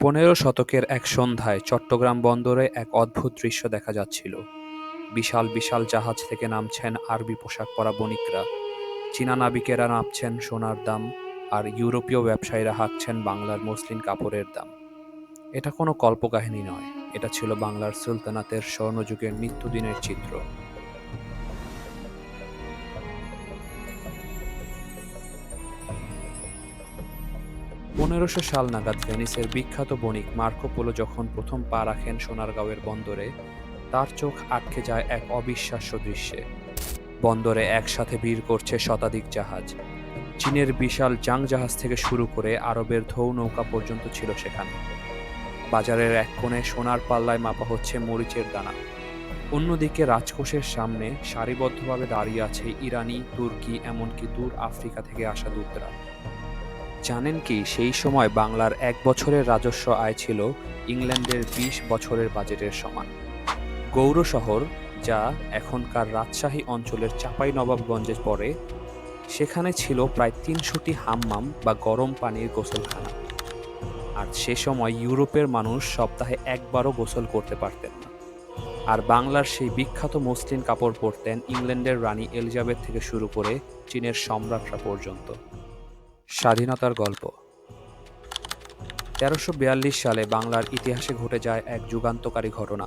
পনেরো শতকের এক সন্ধ্যায় চট্টগ্রাম বন্দরে এক অদ্ভুত দৃশ্য দেখা যাচ্ছিল। বিশাল বিশাল জাহাজ থেকে নামছেন আরবি পোশাক পরা বণিকরা। চীনা নাবিকেরা নামছেন সোনার দাম আর ইউরোপীয় ব্যবসায়ীরা হাঁকছেন বাংলার মসলিন কাপড়ের দাম। এটা কোনো কল্পকাহিনী নয়, এটা ছিল বাংলার সুলতানাতের স্বর্ণযুগের নিত্যদিনের চিত্র। পনেরোশো সাল নাগাদ ভেনিসের বিখ্যাত বণিক মার্কো পোলো যখন প্রথম পা রাখেন সোনারগাঁওয়ের বন্দরে, তার চোখ আটকে যায় এক অবিশ্বাস্য দৃশ্যে। বন্দরে একসাথে ভিড় করছে শতাধিক জাহাজ। চীনের বিশাল জাং জাহাজ থেকে শুরু করে আরবের ধৌ নৌকা পর্যন্ত ছিল সেখানে। বাজারের এক কোণে সোনার পাল্লায় মাপা হচ্ছে মরিচের দানা। অন্যদিকে রাজকোষের সামনে সারিবদ্ধভাবে দাঁড়িয়ে আছে ইরানি, তুর্কি, এমনকি দূর আফ্রিকা থেকে আসা দূতরা। জানেন কি, সেই সময় বাংলার এক বছরের রাজস্ব আয় ছিল ইংল্যান্ডের বিশ বছরের বাজেটের সমান। গৌর শহর, যা এখনকার রাজশাহী অঞ্চলের চাপাই নবাবগঞ্জে পড়ে, সেখানে ছিল প্রায় তিনশোটি হাম্মাম বা গরম পানির গোসলখানা। আর সে সময় ইউরোপের মানুষ সপ্তাহে একবারও গোসল করতে পারতেন না। আর বাংলার সেই বিখ্যাত মসলিন কাপড় পরতেন ইংল্যান্ডের রানী এলিজাবেথ থেকে শুরু করে চীনের সম্রাটরা পর্যন্ত। স্বাধীনতার গল্প। তেরোশো সালে বাংলার ইতিহাসে ঘটে যায় এক যুগান্তকারী ঘটনা।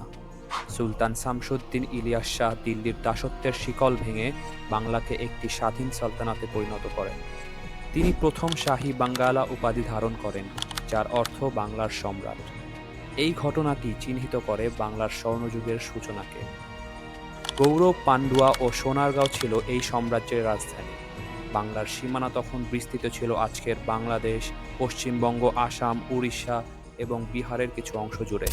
সুলতান শামসুদ্দিন ইলিয়াস শাহ দিল্লির দাসত্বের শিকল ভেঙে বাংলাকে একটি স্বাধীন সালতানাতে পরিণত করেন। তিনি প্রথম শাহী বাঙ্গালা উপাধি ধারণ করেন, যার অর্থ বাংলার সম্রাট। এই ঘটনাটি চিহ্নিত করে বাংলার স্বর্ণযুগের সূচনাকে। গৌরব পান্ডুয়া ও সোনারগাঁও ছিল এই সাম্রাজ্যের রাজধানী। বাংলার সীমানা তখন বিস্তৃত ছিল আজকের বাংলাদেশ, পশ্চিমবঙ্গ, আসাম, উড়িষ্যা এবং বিহারের কিছু অংশ জুড়ে।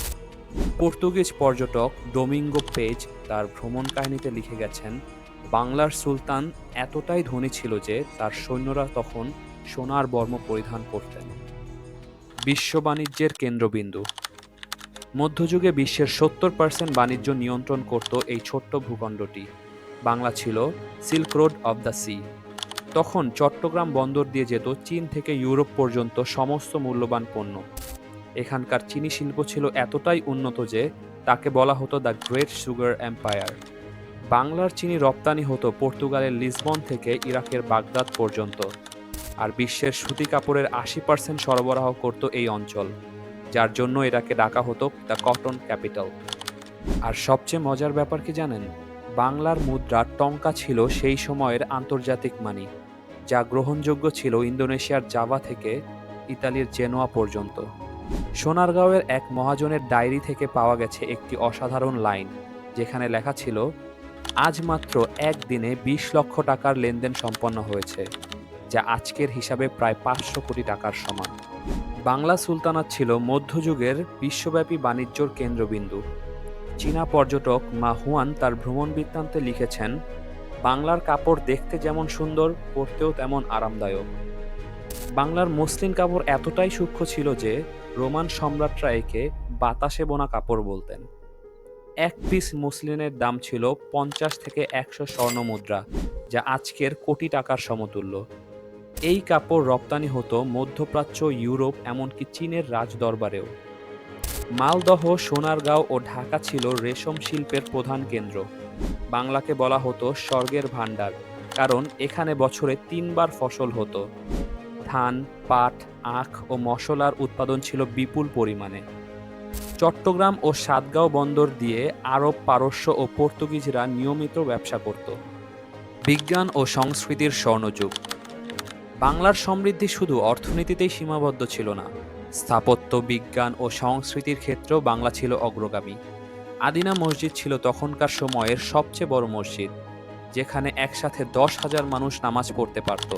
পর্তুগিজ পর্যটক ডোমিঙ্গো পেজ তার ভ্রমণ কাহিনীতে লিখে গেছেন, বাংলার সুলতান এতটাই ধনী ছিল যে তার সৈন্যরা তখন সোনার বর্ম পরিধান করতেন। বিশ্ব বাণিজ্যের কেন্দ্রবিন্দু। মধ্যযুগে বিশ্বের সত্তর পার্সেন্ট বাণিজ্য নিয়ন্ত্রণ করত এই ছোট্ট ভূখণ্ডটি। বাংলা ছিল silk road of the sea তখন চট্টগ্রাম বন্দর দিয়ে যেত চীন থেকে ইউরোপ পর্যন্ত সমস্ত মূল্যবান পণ্য। এখানকার চিনি শিল্প ছিল এতটাই উন্নত যে তাকে বলা হতো দ্য গ্রেট সুগার এম্পায়ার। বাংলার চিনি রপ্তানি হতো পর্তুগালের লিসবন থেকে ইরাকের বাগদাদ পর্যন্ত, আর বিশ্বের সুতি কাপড়ের আশি পার্সেন্ট সরবরাহ করত এই অঞ্চল, যার জন্য এটাকে ডাকা হতো দ্য কটন ক্যাপিটাল। আর সবচেয়ে মজার ব্যাপার কি জানেন? বাংলার মুদ্রা টঙ্কা ছিল সেই সময়ের আন্তর্জাতিক মানি, যা গ্রহণযোগ্য ছিল ইন্দোনেশিয়ার জাভা থেকে ইতালির জেনোয়া পর্যন্ত। সোনারগাঁওয়ের এক মহাজনের ডায়েরি থেকে পাওয়া গেছে একটি অসাধারণ লাইন, যেখানে লেখা ছিল, আজ মাত্র একদিনে বিশ লক্ষ টাকার লেনদেন সম্পন্ন হয়েছে, যা আজকের হিসাবে প্রায় পাঁচশো কোটি টাকার সমান। বাংলা সুলতানাত ছিল মধ্যযুগের বিশ্বব্যাপী বাণিজ্যর কেন্দ্রবিন্দু। চীনা পর্যটক মা হুয়ান তার ভ্রমণ বৃত্তান্তে লিখেছেন, বাংলার কাপড় দেখতে যেমন সুন্দর, পরতেও তেমন আরামদায়ক। বাংলার মসলিন কাপড় এতটাই সূক্ষ্ম ছিল যে, রোমান সম্রাটরা একে বাতাসে বোনা কাপড় বলতেন। এক পিস মসলিনের দাম ছিল পঞ্চাশ থেকে একশো স্বর্ণ মুদ্রা, যা আজকের কোটি টাকার সমতুল্য। এই কাপড় রপ্তানি হতো মধ্যপ্রাচ্য, ইউরোপ, এমনকি চীনের রাজদরবারেও। মালদহ, সোনারগাঁও ও ঢাকা ছিল রেশম শিল্পের প্রধান কেন্দ্র। বাংলাকে বলা হতো স্বর্গের ভাণ্ডার, কারণ এখানে বছরে তিনবার ফসল হতো। ধান, পাট, আখ ও মশলার উৎপাদন ছিল বিপুল পরিমাণে। চট্টগ্রাম ও সাতগাঁও বন্দর দিয়ে আরব, পারস্য ও পর্তুগিজরা নিয়মিত ব্যবসা করত। বিজ্ঞান ও সংস্কৃতির স্বর্ণযুগ। বাংলার সমৃদ্ধি শুধু অর্থনীতিতেই সীমাবদ্ধ ছিল না স্থাপত্য, বিজ্ঞান ও সংস্কৃতির ক্ষেত্রেও বাংলা ছিল অগ্রগামী। আদিনা মসজিদ ছিল তখনকার সময়ের সবচেয়ে বড় মসজিদ, যেখানে একসাথে দশ হাজার মানুষ নামাজ পড়তে পারত।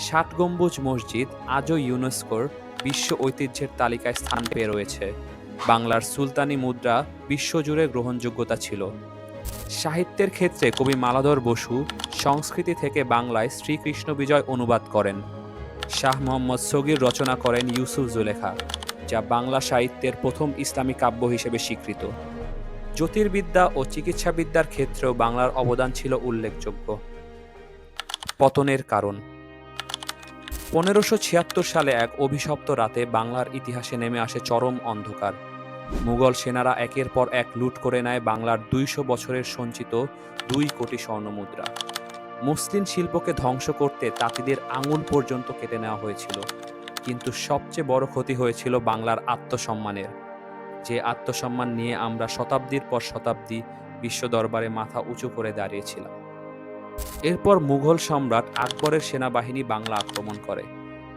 ষাট গম্বুজ মসজিদ আজও ইউনেস্কোর বিশ্ব ঐতিহ্যের তালিকায় স্থান পেয়ে রয়েছে। বাংলার সুলতানি মুদ্রা বিশ্বজুড়ে গ্রহণযোগ্যতা ছিল। সাহিত্যের ক্ষেত্রে কবি মালাধর বসু সংস্কৃতি থেকে বাংলায় শ্রীকৃষ্ণ বিজয় অনুবাদ করেন। শাহ মোহাম্মদ সগির রচনা করেন ইউসুফ জুলেখা, যা বাংলা সাহিত্যের প্রথম ইসলামী কাব্য হিসেবে স্বীকৃত। জ্যোতির্বিদ্যা ও চিকিৎসাবিদ্যার ক্ষেত্রেও বাংলার অবদান ছিল উল্লেখযোগ্য। পতনের কারণ। পনেরোশো ছিয়াত্তর সালে এক অভিশপ্ত রাতে বাংলার ইতিহাসে নেমে আসে চরম অন্ধকার। মুঘল সেনারা একের পর এক লুট করে নেয় বাংলার দুইশো বছরের সঞ্চিত দুই কোটি স্বর্ণমুদ্রা। মুসলিম শিল্পকে ধ্বংস করতে তাঁতিদের আঙুল পর্যন্ত কেটে নেওয়া হয়েছিল। কিন্তু সবচেয়ে বড় ক্ষতি হয়েছিল বাংলার আত্মসম্মানের। যে আত্মসম্মান নিয়ে আমরা শতাব্দীর পর শতাব্দী বিশ্ব দরবারে মাথা উঁচু করে দাঁড়িয়েছিলাম। এরপর মুঘল সম্রাট আকবরের সেনাবাহিনী বাংলা আক্রমণ করে।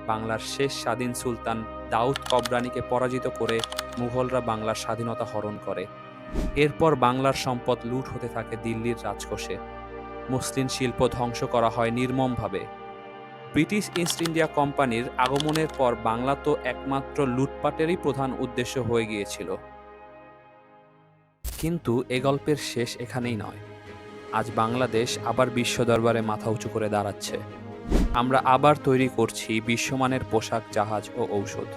বাংলার শেষ স্বাধীন সুলতান দাউদ কবরানীকে পরাজিত করে মুঘলরা বাংলার স্বাধীনতা হরণ করে। এরপর বাংলার সম্পদ লুট হতে থাকে দিল্লির রাজকোষে। মুসলিম শিল্প ধ্বংস করা হয় নির্মমভাবে। ব্রিটিশ ইস্ট ইন্ডিয়া কোম্পানির আগমনের পর বাংলা তো একমাত্র লুটপাটেরই প্রধান উদ্দেশ্য হয়ে গিয়েছিল। কিন্তু এ গল্পের শেষ এখানেই নয়। আজ বাংলাদেশ আবার বিশ্ব দরবারে মাথা উঁচু করে দাঁড়াচ্ছে। আমরা আবার তৈরি করছি বিশ্বমানের পোশাক, জাহাজ ও ঔষধ।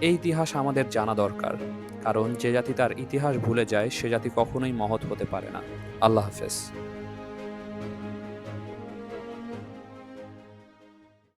এই ইতিহাস আমাদের জানা দরকার, কারণ যে জাতি তার ইতিহাস ভুলে যায়, সে জাতি কখনোই মহৎ হতে পারে না। আল্লাহ হাফেজ।